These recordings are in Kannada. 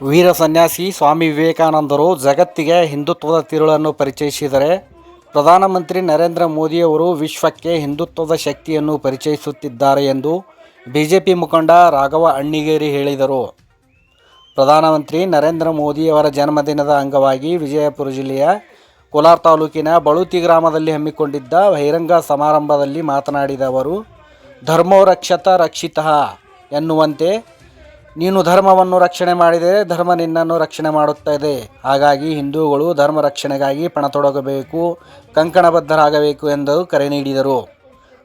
ವೀರ ಸನ್ಯಾಸಿ ಸ್ವಾಮಿ ವಿವೇಕಾನಂದರು ಜಗತ್ತಿಗೆ ಹಿಂದುತ್ವದ ತಿರುಳನ್ನು ಪರಿಚಯಿಸಿದರೆ, ಪ್ರಧಾನಮಂತ್ರಿ ನರೇಂದ್ರ ಮೋದಿಯವರು ವಿಶ್ವಕ್ಕೆ ಹಿಂದುತ್ವದ ಶಕ್ತಿಯನ್ನು ಪರಿಚಯಿಸುತ್ತಿದ್ದಾರೆ ಎಂದು ಬಿಜೆಪಿ ಮುಖಂಡ ರಾಘವ ಅಣ್ಣಿಗೇರಿ ಹೇಳಿದರು. ಪ್ರಧಾನಮಂತ್ರಿ ನರೇಂದ್ರ ಮೋದಿಯವರ ಜನ್ಮದಿನದ ಅಂಗವಾಗಿ ವಿಜಯಪುರ ಜಿಲ್ಲೆಯ ಕೋಲಾರ ತಾಲೂಕಿನ ಬಳುತಿ ಗ್ರಾಮದಲ್ಲಿ ಹಮ್ಮಿಕೊಂಡಿದ್ದ ಬಹಿರಂಗ ಸಮಾರಂಭದಲ್ಲಿ ಮಾತನಾಡಿದ ಅವರು ಧರ್ಮೋ ರಕ್ಷತ ರಕ್ಷಿತಃ ಎನ್ನುವಂತೆ ನೀನು ಧರ್ಮವನ್ನು ರಕ್ಷಣೆ ಮಾಡಿದರೆ ಧರ್ಮ ನಿನ್ನನ್ನು ರಕ್ಷಣೆ ಮಾಡುತ್ತದೆ ಹಾಗಾಗಿ ಹಿಂದೂಗಳು ಧರ್ಮ ರಕ್ಷಣೆಗಾಗಿ ಪಣ ತೊಡಗಬೇಕು ಕಂಕಣಬದ್ಧರಾಗಬೇಕು ಎಂದು ಕರೆ ನೀಡಿದರು.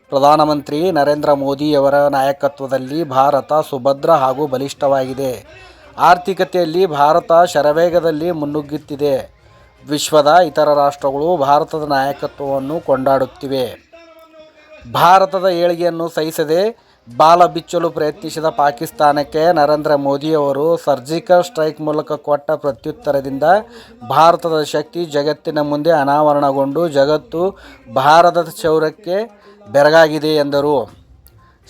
ಪ್ರಧಾನಮಂತ್ರಿ ನರೇಂದ್ರ ಮೋದಿಯವರ ನಾಯಕತ್ವದಲ್ಲಿ ಭಾರತ ಸುಭದ್ರ ಹಾಗೂ ಬಲಿಷ್ಠವಾಗಿದೆ. ಆರ್ಥಿಕತೆಯಲ್ಲಿ ಭಾರತ ಶರವೇಗದಲ್ಲಿ ಮುನ್ನುಗ್ಗುತ್ತಿದೆ. ವಿಶ್ವದ ಇತರ ರಾಷ್ಟ್ರಗಳು ಭಾರತದ ನಾಯಕತ್ವವನ್ನು ಕೊಂಡಾಡುತ್ತಿವೆ. ಭಾರತದ ಏಳಿಗೆಯನ್ನು ಸಹಿಸದೆ ಬಾಲ ಬಿಚ್ಚಲು ಪ್ರಯತ್ನಿಸಿದ ಪಾಕಿಸ್ತಾನಕ್ಕೆ ನರೇಂದ್ರ ಮೋದಿಯವರು ಸರ್ಜಿಕಲ್ ಸ್ಟ್ರೈಕ್ ಮೂಲಕ ಕೊಟ್ಟ ಪ್ರತ್ಯುತ್ತರದಿಂದ ಭಾರತದ ಶಕ್ತಿ ಜಗತ್ತಿನ ಮುಂದೆ ಅನಾವರಣಗೊಂಡು ಜಗತ್ತು ಭಾರತದ ಚೌರಕ್ಕೆ ಬೆರಗಾಗಿದೆ ಎಂದರು.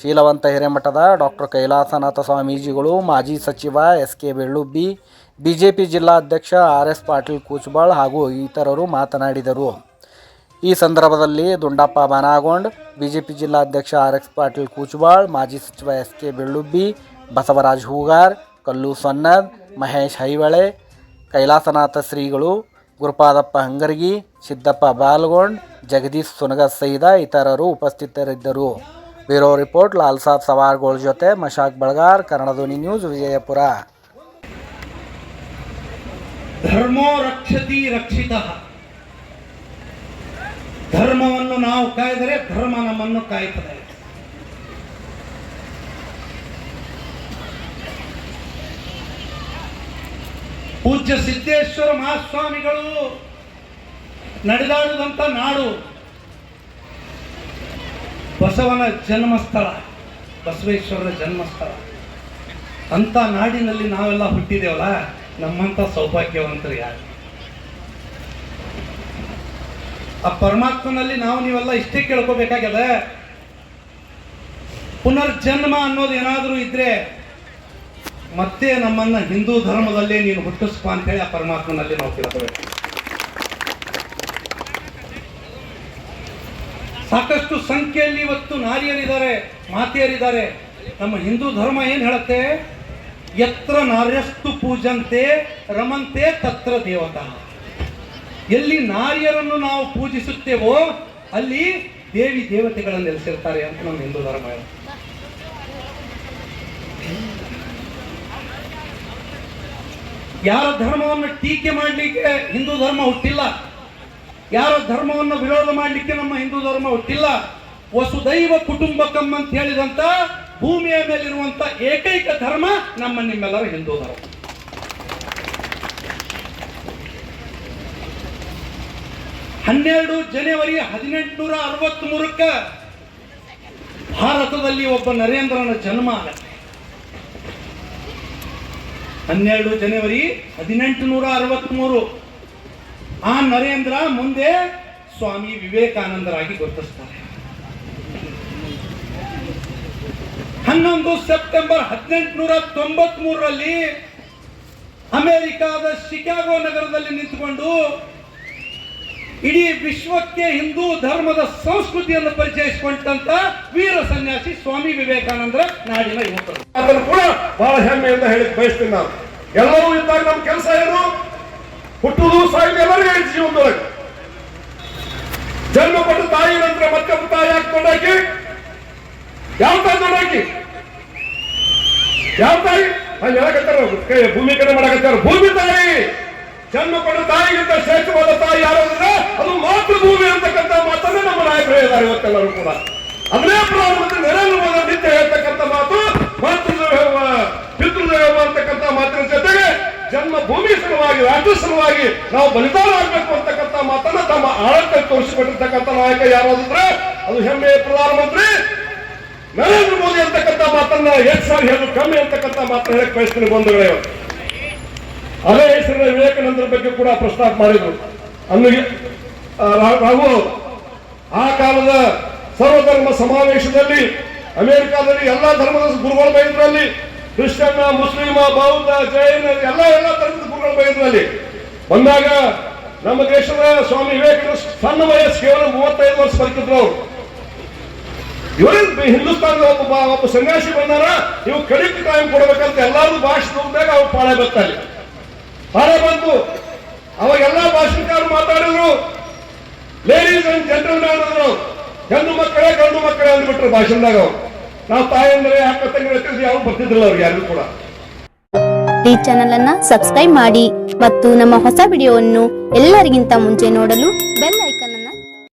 ಶೀಲವಂತ ಹಿರೇಮಠದ ಡಾಕ್ಟರ್ ಕೈಲಾಸನಾಥ ಸ್ವಾಮೀಜಿಗಳು, ಮಾಜಿ ಸಚಿವ ಎಸ್. ಕೆ. ಬೆಳ್ಳುಬ್ಬಿ, ಬಿಜೆಪಿ ಜಿಲ್ಲಾಧ್ಯಕ್ಷ ಆರ್. ಎಸ್. ಪಾಟೀಲ್ ಕೂಚಬಾಳ್ ಹಾಗೂ ಇತರರು ಮಾತನಾಡಿದರು. ಈ ಸಂದರ್ಭದಲ್ಲಿ ದುಂಡಪ್ಪ ಬನಾಗೊಂಡ್ ಬಿಜೆಪಿ ಜಿಲ್ಲಾಧ್ಯಕ್ಷ ಆರ್ ಎಕ್ಸ್ ಪಾಟೀಲ್ ಕೂಚಬಾಳ್ ಮಾಜಿ ಸಚಿವ ಎಸ್ ಕೆ ಬೆಳ್ಳುಬ್ಬಿ, ಬಸವರಾಜ್ ಹೂಗಾರ್, ಕಲ್ಲು ಸೊನ್ನದ್, ಮಹೇಶ್ ಹೈವಳೆ, ಕೈಲಾಸನಾಥ ಶ್ರೀಗಳು, ಗುರುಪಾದಪ್ಪ ಹಂಗರ್ಗಿ, ಸಿದ್ದಪ್ಪ ಬಾಲ್ಗೊಂಡ್, ಜಗದೀಶ್ ಸುನಗ ಸಹಿತ ಇತರರು ಉಪಸ್ಥಿತರಿದ್ದರು. ಬ್ಯೂರೋ ರಿಪೋರ್ಟ್ ಲಾಲ್ ಸಾಬ್ ಸವಾರ್ಗಳ ಜೊತೆ ಮಶಾಕ್ ಬಳಗಾರ್ ಕನ್ನಡಧ್ವನಿ ನ್ಯೂಸ್, ವಿಜಯಪುರ. ಧರ್ಮೋ ರಕ್ಷತಿ ರಕ್ಷಿತ. ಧರ್ಮವನ್ನು ನಾವು ಕಾಯ್ದರೆ ಧರ್ಮ ನಮ್ಮನ್ನು ಕಾಯ್ತದೆ. ಪೂಜ್ಯ ಸಿದ್ದೇಶ್ವರ ಮಹಾಸ್ವಾಮಿಗಳು ನಡೆದಾಡಿದಂಥ ನಾಡು ಬಸವನ ಜನ್ಮಸ್ಥಳ, ಬಸವೇಶ್ವರನ ಜನ್ಮಸ್ಥಳ. ಅಂತ ನಾಡಿನಲ್ಲಿ ನಾವೆಲ್ಲ ಹುಟ್ಟಿದೇವಲ್ಲ? ನಮ್ಮಂತ ಸೌಭಾಗ್ಯವಂತರು ಯಾರು? ಆ ಪರಮಾತ್ಮನಲ್ಲಿ ನಾವು ನೀವೆಲ್ಲ ಇಷ್ಟೇ ಕೇಳ್ಕೋಬೇಕಾಗ್ಯದ? ಪುನರ್ಜನ್ಮ ಅನ್ನೋದು ಏನಾದರೂ ಇದ್ರೆ ಮತ್ತೆ ನಮ್ಮನ್ನ ಹಿಂದೂ ಧರ್ಮದಲ್ಲೇ ನೀನು ಹುಟ್ಟಿಸ್ಪ ಅಂತ ಹೇಳಿ ಆ ಪರಮಾತ್ಮನಲ್ಲಿ ನಾವು ಕೇಳ್ಕೋಬೇಕು. ಸಾಕಷ್ಟು ಸಂಖ್ಯೆಯಲ್ಲಿ ಇವತ್ತು ನಾರಿಯರಿದ್ದಾರೆ, ಮಾತೆಯರಿದ್ದಾರೆ. ನಮ್ಮ ಹಿಂದೂ ಧರ್ಮ ಏನು ಹೇಳುತ್ತೆ? ಯತ್ರ ನಾರ್ಯಸ್ತು ಪೂಜಂತೆ ರಮಂತೆ ತತ್ರ ದೇವತಾ. ಎಲ್ಲಿ ನಾರಿಯರನ್ನು ನಾವು ಪೂಜಿಸುತ್ತೇವೋ ಅಲ್ಲಿ ದೇವಿ ದೇವತೆಗಳನ್ನು ನೆಲೆಸಿರ್ತಾರೆ ಅಂತ ನಮ್ಮ ಹಿಂದೂ ಧರ್ಮ ಯಾರ ಧರ್ಮವನ್ನು ಟೀಕೆ ಮಾಡಲಿಕ್ಕೆ ಹಿಂದೂ ಧರ್ಮ ಹುಟ್ಟಿಲ್ಲ? ಯಾರ ಧರ್ಮವನ್ನು ವಿರೋಧ ಮಾಡಲಿಕ್ಕೆ ನಮ್ಮ ಹಿಂದೂ ಧರ್ಮ ಹುಟ್ಟಿಲ್ಲ? ವಸುದೈವ ಕುಟುಂಬಕಂ ಅಂತ ಹೇಳಿದಂತ ಭೂಮಿಯ ಮೇಲಿರುವಂತ ಏಕೈಕ ಧರ್ಮ ನಮ್ಮ ನಿಮ್ಮೆಲ್ಲರ ಹಿಂದೂ ಧರ್ಮ. ಹನ್ನೆರಡು ಜನವರಿ ಹದಿನೆಂಟುನೂರ ಅರವತ್ತ್ ಮೂರಕ್ಕ ಭಾರತದಲ್ಲಿ ಒಬ್ಬ ನರೇಂದ್ರನ ಜನ್ಮ ಆಗತ್ತೆ. ಹನ್ನೆರಡು ಜನವರಿ ಹದಿನೆಂಟುನೂರ ಅರವತ್ತ್ಮೂರು ಆ ನರೇಂದ್ರ ಮುಂದೆ ಸ್ವಾಮಿ ವಿವೇಕಾನಂದರಾಗಿ ಗುರುತಿಸ್ತಾರೆ. ಹನ್ನೊಂದು ಸೆಪ್ಟೆಂಬರ್ ಹದಿನೆಂಟುನೂರ ತೊಂಬತ್ಮೂರರಲ್ಲಿ ಅಮೆರಿಕಾದ ಶಿಕಾಗೋ ನಗರದಲ್ಲಿ ನಿಂತುಕೊಂಡು ಇಡೀ ವಿಶ್ವಕ್ಕೆ ಹಿಂದೂ ಧರ್ಮದ ಸಂಸ್ಕೃತಿಯನ್ನು ಪರಿಚಯಿಸಿಕೊಂಡಂತ ವೀರ ಸನ್ಯಾಸಿ ಸ್ವಾಮಿ ವಿವೇಕಾನಂದರ ನಾಡಿನ ಯುವಕರು. ಅದನ್ನು ಕೂಡ ಬಹಳ ಹೆಮ್ಮೆಯಿಂದ ಹೇಳಿ ಬಯಸ್ತೀನಿ ನಾನು. ಎಲ್ಲರೂ ಇದ್ದಾಗ ನಮ್ಮ ಕೆಲಸ ಏನು? ಹುಟ್ಟುದು ಸಾಯಿತು ಎಲ್ಲರಿಗೂ ಹೇಳಿ ಜೀವನದೊಳಗೆ. ಜನ್ಮ ಕೊಟ್ಟು ತಾಯಿ ನಂತರ ಮತ್ತೊಬ್ಬ ತಾಯಿ ಹಾಕೊಂಡಾಕಿ ಯಾವ ತಾಯಿ ನೋಡಾಕಿ ಯಾವ ತಾಯಿ? ಅಲ್ಲಿ ಹೇಳಕತ್ತಾರ ಭೂಮಿ ಕಡೆ ಮಾಡಕತ್ತಾರ. ಭೂಮಿ ತಾಯಿ! ಜನ್ಮ ಪಡೆದ ತಾಯಿಗಿಂತ ಶ್ರೇಷ್ಠವಾದ ತಾಯಿ ಯಾರು ಅಂದ್ರೆ ಅದು ಮಾತೃಭೂಮಿ ಅಂತಕ್ಕಂಥ ಮಾತನ್ನೇ ನಮ್ಮ ನಾಯಕರು ಹೇಳಿದ್ದಾರೆ ಇವತ್ತೆಲ್ಲರೂ ಕೂಡ ಅದನ್ನೇ ಪ್ರಧಾನಮಂತ್ರಿ ನರೇಂದ್ರ ಮೋದಿ ನಿತ್ಯ ಹೇಳ್ತಕ್ಕಂಥ ಮಾತು, ಮಾತೃದೇವ ಪಿತೃದೇವ ಅಂತಕ್ಕಂಥ ಮಾತಿನ ಜೊತೆಗೆ ಜನ್ಮ ಭೂಮಿ ಸಲುವಾಗಿ, ರಾಜ್ಯ ಸಲುವಾಗಿ ನಾವು ಬಲಿದಾನ ಆಗ್ಬೇಕು ಅಂತಕ್ಕಂಥ ಮಾತನ್ನ ತಮ್ಮ ಆಳಕ್ಕೆ ತೋರಿಸಿಕೊಟ್ಟಿರ್ತಕ್ಕಂಥ ನಾಯಕ ಯಾರಾದ್ರೆ ಅದು ಹೆಮ್ಮೆಯ ಪ್ರಧಾನಮಂತ್ರಿ ನರೇಂದ್ರ ಮೋದಿ ಅಂತಕ್ಕಂಥ ಮಾತನ್ನ ಎಷ್ಟು ಸಾರಿ ಹೇಳೋದು ಕಮ್ಮಿ ಅಂತಕ್ಕಂಥ ಮಾತನ್ನ ಹೇಳಕ್ ಬಯಸ್ತೀನಿ ಬಂಧುಗಳೇ. ಅದೇ ಹೆಸರಿನ ವಿವೇಕಾನಂದರ ಬಗ್ಗೆ ಕೂಡ ಪ್ರಸ್ತಾಪ ಮಾಡಿದರು. ಅಲ್ಲಿಗೆ ನಾವು ಆ ಕಾಲದ ಸರ್ವಧರ್ಮ ಸಮಾವೇಶದಲ್ಲಿ ಅಮೆರಿಕಾದಲ್ಲಿ ಎಲ್ಲ ಧರ್ಮದ ಗುರುಗಳು ಬೈದ್ರಲ್ಲಿ. ಕ್ರಿಶ್ಚಿಯನ್ ಮುಸ್ಲಿಮ, ಬೌದ್ಧ, ಜೈನ, ಎಲ್ಲ ಎಲ್ಲ ಧರ್ಮದ ಗುರುಗಳು ಬೈದ್ರಲ್ಲಿ. ಬಂದಾಗ ನಮ್ಮ ದೇಶದ ಸ್ವಾಮಿ ವಿವೇಕಾನಂದ ಸಣ್ಣ ವಯಸ್ಸು ಕೇವಲ ಮೂವತ್ತೈದು ವರ್ಷ ಬದುಕಿದ್ರು ಅವರು. ಇವರೇ ಹಿಂದೂಸ್ತಾನದ ಒಬ್ಬ ಒಬ್ಬ ಸನ್ಯಾಸಿ ಬಂದಾರ ಇವು ಕಡಿಮೆ ಟೈಮ್ ಕೊಡ್ಬೇಕಂತ ಎಲ್ಲರೂ ಭಾಷೆ ಹೋಗ್ದಾಗ ಅವ್ರು ಪಾಳೆ ಬರ್ತಾರೆ ಪಾಳೆ ಬಂತು. ಅವಾಗೆಲ್ಲ ಭಾಷಣಕಾರರು ಮಾತಾಡಿದ್ರು. ಲೇಡೀಸ್ ಅಂಡ್ ಜನರಲ್ ಮಾಡಿದ್ರು ಹೆಣ್ಣು ಮಕ್ಕಳೇ ಗಂಡು ಮಕ್ಕಳೇ ಅಂದ್ಬಿಟ್ರು ಭಾಷಣದಾಗ ನಾವು ತಾಯಿ ಅಂದ್ರೆ ಅಕ್ಕ ತಂಗಿ ಯಾರು ಬರ್ತಿದ್ರಲ್ಲ ಅವ್ರಿಗೆ ಯಾರು ಕೂಡ. ಈ ಚಾನೆಲ್ ಅನ್ನ ಸಬ್ಸ್ಕ್ರೈಬ್ ಮಾಡಿ ಮತ್ತು ನಮ್ಮ ಹೊಸ ವಿಡಿಯೋವನ್ನು ಎಲ್ಲರಿಗಿಂತ ಮುಂಚೆ ನೋಡಲು ಬೆಲ್ ಐಕನ್